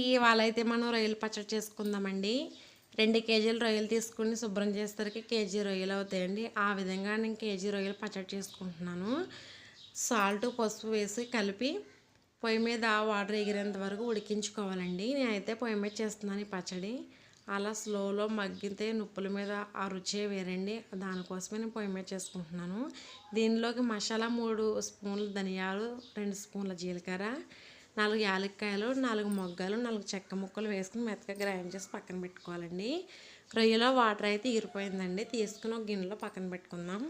ఇవాళ అయితే మనం రొయ్యలు పచ్చడి చేసుకుందామండి. రెండు కేజీలు రొయ్యలు తీసుకుని శుభ్రం చేసేసరికి కేజీ రొయ్యలు అవుతాయండి. ఆ విధంగా నేను కేజీ రొయ్యలు పచ్చడి చేసుకుంటున్నాను. సాల్ట్ పసుపు వేసి కలిపి పొయ్యి మీద వాటర్ ఎగిరేంత వరకు ఉడికించుకోవాలండి. నేనైతే పొయ్యి మీద చేస్తున్నాను ఈ పచ్చడి. అలా స్లోలో మగ్గితే నుప్పుల మీద ఆ రుచే వేరండి. దానికోసమే నేను పొయ్యి మీద చేసుకుంటున్నాను. దీనిలోకి మసాలా మూడు స్పూన్లు ధనియాలు రెండు స్పూన్ల జీలకర్ర నాలుగు యాలక్కాయలు నాలుగు మొగ్గలు నాలుగు చెక్క ముక్కలు వేసుకుని మెత్తగా గ్రైండ్ చేసి పక్కన పెట్టుకోవాలండి. రొయ్యలో వాటర్ అయితే ఇరిపోయిందండి తీసుకుని ఒక గిన్నెలో పక్కన పెట్టుకుందాం.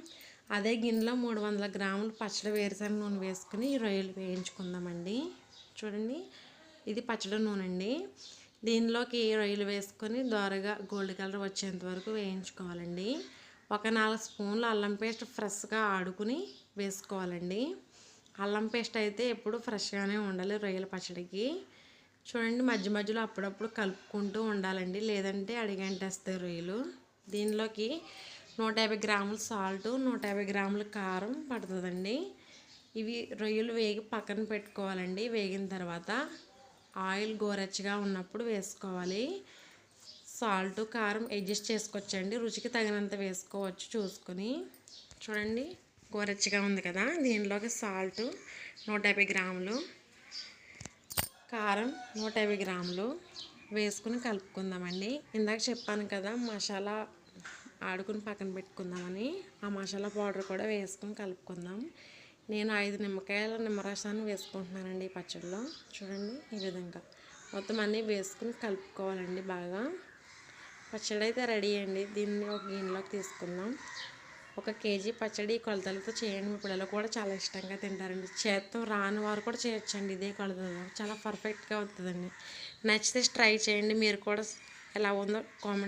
అదే గిన్నెలో మూడు వందల గ్రాములు పచ్చడి వేరుశనగ నూనె వేసుకుని ఈ రొయ్యలు వేయించుకుందామండి. చూడండి ఇది పచ్చడి నూనె అండి. దీనిలోకి రొయ్యలు వేసుకొని దోరగా గోల్డ్ కలర్ వచ్చేంత వరకు వేయించుకోవాలండి. ఒక నాలుగు స్పూన్లు అల్లం పేస్ట్ ఫ్రెష్గా ఆడుకుని వేసుకోవాలండి. అల్లం పేస్ట్ అయితే ఎప్పుడు ఫ్రెష్గానే ఉండాలి రొయ్యల పచ్చడికి. చూడండి మధ్య మధ్యలో అప్పుడప్పుడు కలుపుకుంటూ ఉండాలండి. లేదంటే అడిగంటేస్తాయి రొయ్యలు. దీనిలోకి నూట యాభై గ్రాముల సాల్ట్ నూట యాభై గ్రాముల కారం పడుతుందండి. ఇవి రొయ్యలు వేగి పక్కన పెట్టుకోవాలండి. వేగిన తర్వాత ఆయిల్ గోరెచ్చగా ఉన్నప్పుడు వేసుకోవాలి. సాల్ట్ కారం అడ్జస్ట్ చేసుకోవచ్చండి. రుచికి తగినంత వేసుకోవచ్చు చూసుకొని. చూడండి. గోరెచ్చగా ఉంది కదా దీనిలోకి సాల్ట్ నూట యాభై గ్రాములు కారం నూట యాభై గ్రాములు వేసుకుని కలుపుకుందామండి. ఇందాక చెప్పాను కదా మసాలా ఆడుకుని పక్కన పెట్టుకుందామని ఆ మసాలా పౌడర్ కూడా వేసుకుని కలుపుకుందాం. నేను ఐదు నిమ్మకాయల నిమ్మరసాన్ని వేసుకుంటున్నానండి ఈ పచ్చడిలో. చూడండి ఈ విధంగా. మొత్తం అన్నీ వేసుకుని కలుపుకోవాలండి బాగా. పచ్చడి అయితే రెడీ అండి. దీన్ని ఒక గిన్నెలోకి తీసుకుందాం. ఒక కేజీ పచ్చడి కొలతలతో చేయండి. మీ పిల్లలు కూడా చాలా ఇష్టంగా తింటారండి. చేత్తో రాని వారు కూడా చేయొచ్చండి ఇదే కొలతలు చాలా పర్ఫెక్ట్గా అవుతుందండి నచ్చితే ట్రై చేయండి. మీరు కూడా ఎలా ఉందో కామెంట్స్